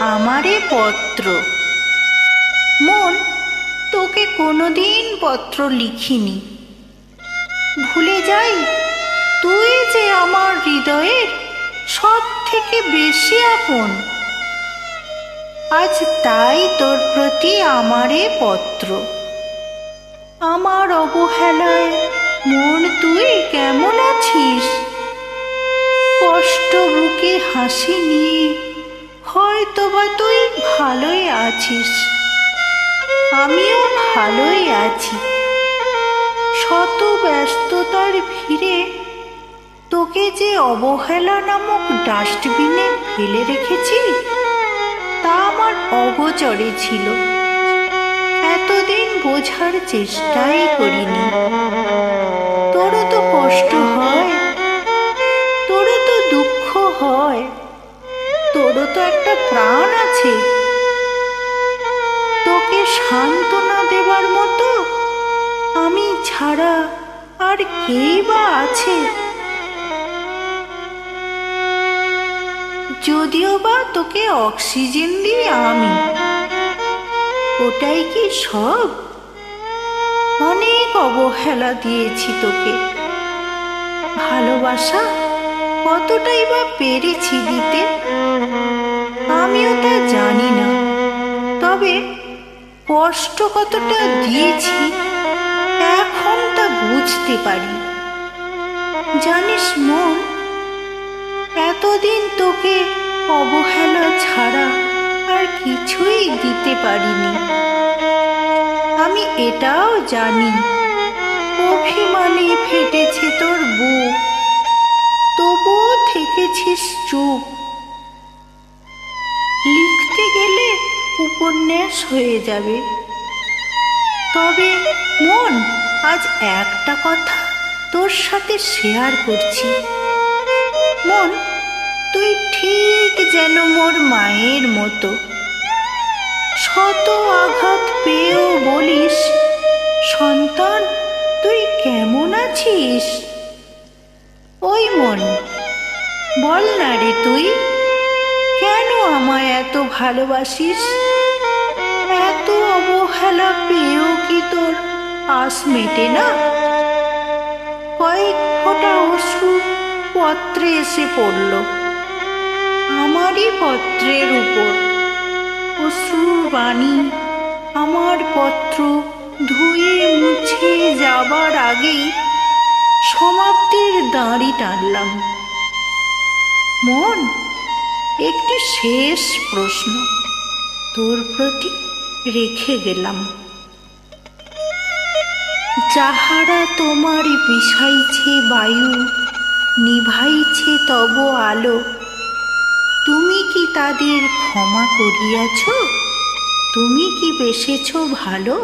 আমারে পত্র। মন, তোকে কোনোদিন পত্র লিখিনি। ভুলে যাই, তুই যে আমার হৃদয়ের সব থেকে বেশি আপন। আজ তাই তোর প্রতি আমারে পত্র। আমার অবহেলায় মন তুই কেমন আছিস? কষ্ট বুকে হাসি নিয়ে হয়তো বা তুই ভালোই আছিস। আমিও ভালোই আছি। শত ব্যস্ততার ভিড়ে তোকে যে অবহেলা নামক ডাস্টবিনে ফেলে রেখেছি তা আমার অগোচরে ছিল। এতদিন বোঝার চেষ্টাই করিনি। তোরও তো কষ্ট হয়, তোরও তো দুঃখ হয়, তোরও তো একটা প্রাণ আছে। তোকে সান্ত্বনা দেবার মতো আমি ছাড়া আর কেই বা আছে? যদিও বা তোকে অক্সিজেন দিই আমি, ওটাই কি সব? অনেক অবহেলা দিয়েছি তোকে। ভালোবাসা কতটাই বা পেরেছি দিতে, আমিও তা জানি না। তবে কষ্ট কতটা দিয়েছি, এখন তা বুঝতে পারি। জানিস মন এতদিন তোকে অবহেলা ছাড়া আর কিছুই দিতে পারিনি। আমি এটাও জানি। অভিমানে ফেটেছে তোর বুক তবুও থেকেছিস চুপ। লিখতে গেলে উপন্যাস হয়ে যাবে। তবে মন, আজ একটা কথা তোর সাথে শেয়ার করছি। মন তুই ঠিক যেন মোর মায়ের মতো। শত আঘাত পেয়েও বলিস, সন্তান, তুই কেমন আছিস? ওই মন, বল না রে তুই, কেন আমায় এত ভালোবাসিস? এত অবহেলা পেয়েও কি তোর আস মেটে না? কয়েক ফোঁটা অশ্রু পত্রে এসে পড়ল। আমারই পত্রের উপর। অশ্রুর বাণী আমার পত্র ধুয়ে মুছে যাবার আগেই সমাপ্তির দাঁড়ি টানলাম। মন, একটি শেষ প্রশ্ন। তোর প্রতি রেখে গেলাম। যাহারা তোমার বিষাইছে বায়ু, নিভাইছে তব আলো। কি তাদের ক্ষমা করিয়াছ? তুমি কি বেসেছ ভালো?